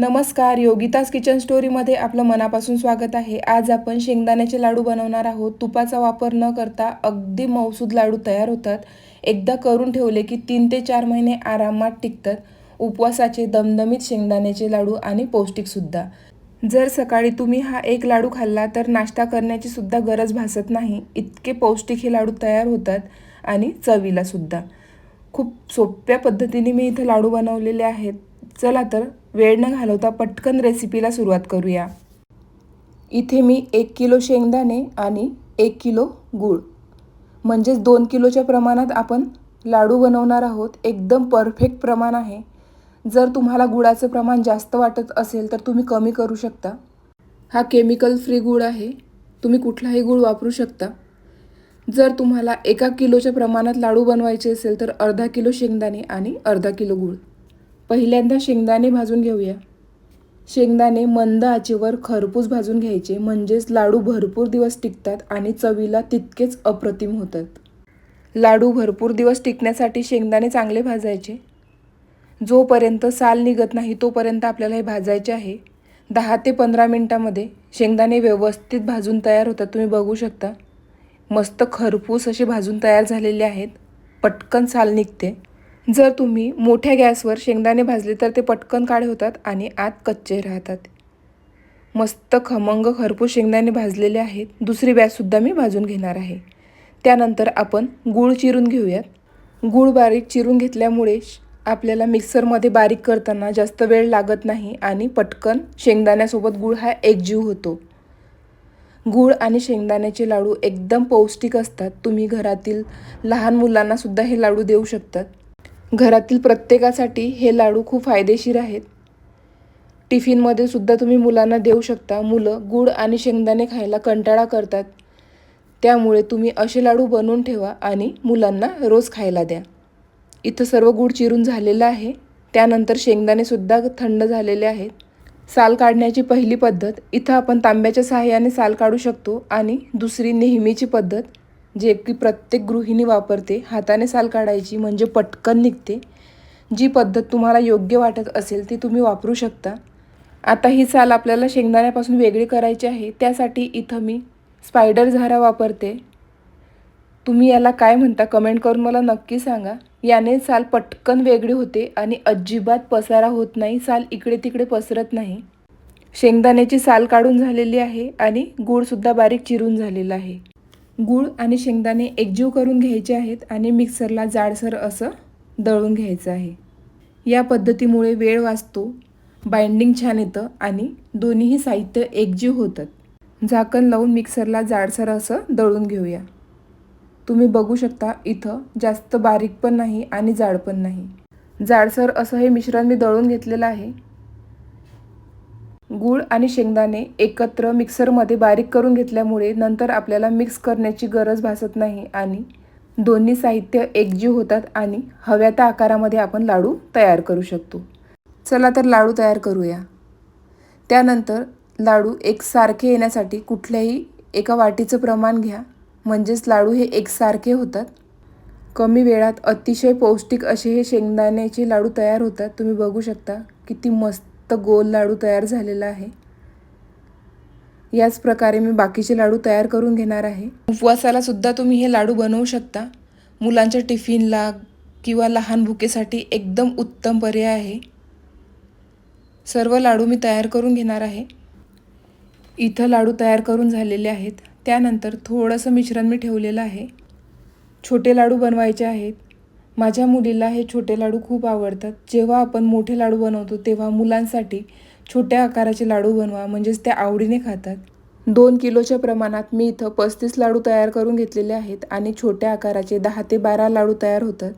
नमस्कार योगितास किचन स्टोरीमध्ये आपलं मनापासून स्वागत आहे. आज आपण शेंगदाण्याचे लाडू बनवणार आहोत. तुपाचा वापर न करता अगदी मौसूद लाडू तयार होतात. एकदा करून ठेवले की तीन ते चार महिने आरामात टिकतात. उपवासाचे दमदमीत शेंगदाण्याचे लाडू आणि पौष्टिकसुद्धा. जर सकाळी तुम्ही हा एक लाडू खाल्ला तर नाश्ता करण्याची सुद्धा गरज भासत नाही. इतके पौष्टिक हे लाडू तयार होतात आणि चवीलासुद्धा. खूप सोप्या पद्धतीने मी इथं लाडू बनवलेले आहेत. चला तर वेळ न घालवता पटकन रेसिपीला सुरुवात करूया. इथे मी एक किलो शेंगदाणे आणि एक किलो गूळ. म्हणजेच दोन किलोच्या प्रमाणात आपण लाडू बनवणार आहोत. एकदम परफेक्ट प्रमाण आहे. जर तुम्हाला गुळाचं प्रमाण जास्त वाटत असेल तर तुम्ही कमी करू शकता. हा केमिकल फ्री गूळ आहे. तुम्ही कुठलाही गूळ वापरू शकता. जर तुम्हाला एका किलोच्या प्रमाणात लाडू बनवायचे असेल तर अर्धा किलो शेंगदाणे आणि अर्धा किलो गूळ. पहिल्यांदा शेंगदाणे भाजून घेऊया. शेंगदाणे मंद आचेवर खरपूस भाजून घ्यायचे म्हणजेच लाडू भरपूर दिवस टिकतात आणि चवीला तितकेच अप्रतिम होतात. लाडू भरपूर दिवस टिकण्यासाठी शेंगदाणे चांगले भाजायचे. जोपर्यंत साल निघत नाही तोपर्यंत आपल्याला हे भाजायचे आहे. दहा ते पंधरा मिनटामध्ये शेंगदाणे व्यवस्थित भाजून तयार होतात तुम्ही बघू शकता. मस्त खरपूस असे भाजून तयार झालेले आहेत. पटकन साल निघते. जर तुम्ही मोठ्या गॅसवर शेंगदाणे भाजले तर ते पटकन काळे होतात आणि आत कच्चे राहतात. मस्त खमंग खरपूस शेंगदाणे भाजलेले आहेत. दुसरी बॅचसुद्धा मी भाजून घेणार आहे. त्यानंतर आपण गूळ चिरून घेऊयात. गूळ बारीक चिरून घेतल्यामुळे आपल्याला मिक्सरमध्ये बारीक करताना जास्त वेळ लागत नाही आणि पटकन शेंगदाण्यासोबत गूळ हा एकजीव होतो. गूळ आणि शेंगदाण्याचे लाडू एकदम पौष्टिक असतात. तुम्ही घरातील लहान मुलांनासुद्धा हे लाडू देऊ शकतात. घरातील प्रत्येकासाठी हे लाडू खूप फायदेशीर आहेत. टिफिनमध्ये सुद्धा तुम्ही मुलांना देऊ शकता. मुलं गूळ आणि शेंगदाणे खायला कंटाळा करतात. त्यामुळे तुम्ही असे लाडू बनवून ठेवा आणि मुलांना रोज खायला द्या. इथं सर्व गूळ चिरून झालेलं आहे. त्यानंतर शेंगदाणेसुद्धा थंड झालेले आहेत. साल काढण्याची पहिली पद्धत इथं आपण तांब्याच्या सहाय्याने साल काढू शकतो आणि दुसरी नेहमीची पद्धत जे की प्रत्येक गृहिणी वापरते हाताने साल काढायची म्हणजे पटकन निघते. जी पद्धत तुम्हाला योग्य वाटत असेल ती तुम्ही वापरू शकता. आता ही साल आपल्याला शेंगदाण्यापासून वेगळी करायची आहे त्यासाठी इथं मी स्पायडर झारा वापरते. तुम्ही याला काय म्हणता कमेंट करून मला नक्की सांगा. याने साल पटकन वेगळी होते आणि अजिबात पसारा होत नाही साल इकडे तिकडे पसरत नाही. शेंगदाण्याची साल काढून झालेली आहे आणि गूळसुद्धा बारीक चिरून झालेला आहे. गूळ आणि शेंगदाणे एकजीव करून घ्यायचे आहेत आणि मिक्सरला जाडसर असं दळून घ्यायचं आहे. या पद्धतीमुळे वेळ वाचतो बाइंडिंग छान येतं आणि दोन्हीही साहित्य एकजीव होतात. झाकण लावून मिक्सरला जाडसर असं दळून घेऊया. तुम्ही बघू शकता इथं जास्त बारीक पण नाही आणि जाड पण नाही. जाडसर असं हे मिश्रण मी दळून घेतलेलं आहे. गूळ आणि शेंगदाणे एकत्र मिक्सरमध्ये बारीक करून घेतल्यामुळे नंतर आपल्याला मिक्स करण्याची गरज भासत नाही आणि दोन्ही साहित्य एकजीव होतात आणि हव्या त्या आकारामध्ये आपण लाडू तयार करू शकतो. चला तर लाडू तयार करूया. त्यानंतर लाडू एकसारखे येण्यासाठी कुठल्याही एका वाटीचं प्रमाण घ्या. म्हणजेच लाडू हे एकसारखे होतात. कमी वेळात अतिशय पौष्टिक असे हे शेंगदाण्याचे लाडू तयार होतात. तुम्ही बघू शकता किती मस्त गोल लाडू तयार झालेला आहे. याच प्रकारे मी बाकीचे लाडू तयार करून घेणार आहे. उपवासाला सुद्धा तुम्ही हे लाडू बनवू शकता. मुलांच्या टिफिनला किंवा लहान भुकेसाठी एकदम उत्तम पर्याय आहे. सर्व लाडू मी तयार करून घेणार आहे. इथं लाडू तयार करून झालेले आहेत. त्यानंतर थोडंसं मिश्रण मी ठेवलेलं आहे. छोटे लाडू बनवायचे आहेत. माझ्या मुलीला हे छोटे लाडू खूप आवडतात. जेव्हा आपण मोठे लाडू बनवतो तेव्हा मुलांसाठी छोट्या आकाराचे लाडू बनवा म्हणजेच त्या आवडीने खातात. दोन किलोच्या प्रमाणात मी इथं पस्तीस लाडू तयार करून घेतलेले आहेत आणि छोट्या आकाराचे दहा ते बारा लाडू तयार होतात.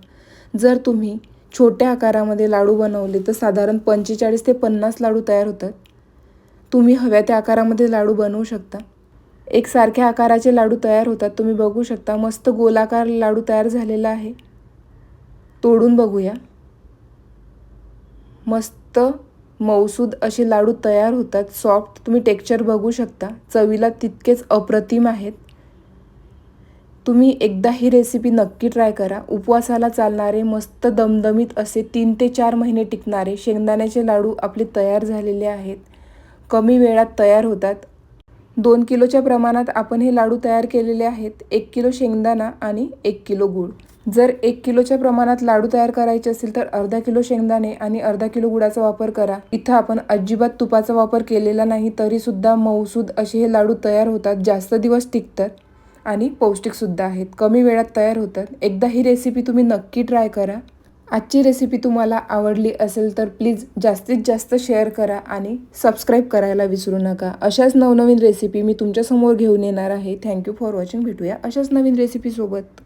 जर तुम्ही छोट्या आकारामध्ये लाडू बनवले तर साधारण पंचेचाळीस ते पन्नास लाडू तयार होतात. तुम्ही हव्या त्या आकारामध्ये लाडू बनवू शकता. एकसारख्या आकाराचे लाडू तयार होतात. तुम्ही बघू शकता मस्त गोलाकार लाडू तयार झालेला आहे. तोडून बघूया. मस्त मौसूद असे लाडू तयार होतात. सॉफ्ट तुम्ही टेक्स्चर बघू शकता. चवीला तितकेच अप्रतिम आहेत. तुम्ही एकदा ही रेसिपी नक्की ट्राय करा. उपवासाला चालणारे मस्त दमदमीत असे तीन ते चार महिने टिकणारे शेंगदाण्याचे लाडू आपले तयार झालेले आहेत. कमी वेळात तयार होतात. दोन किलोच्या प्रमाणात आपण हे लाडू तयार केलेले आहेत. एक किलो शेंगदाणा आणि एक किलो गूळ. जर एक किलोच्या प्रमाणात लाडू तयार करायचे असेल तर अर्धा किलो शेंगदाणे आणि अर्धा किलो गुळाचा वापर करा. इथं आपण अजिबात तुपाचा वापर केलेला नाही तरी सुद्धा मऊसूद असे हे लाडू तयार होतात जास्त दिवस टिकतात आणि पौष्टिकसुद्धा आहेत. कमी वेळात तयार होतात. एकदा ही रेसिपी तुम्ही नक्की ट्राय करा. आजची रेसिपी तुम्हाला आवडली असेल तर प्लीज जास्तीत जास्त शेअर करा आणि सबस्क्राईब करायला विसरू नका. अशाच नवनवीन रेसिपी मी तुमच्यासमोर घेऊन येणार आहे. थँक्यू फॉर वॉचिंग भेटूया अशाच नवीन रेसिपीसोबत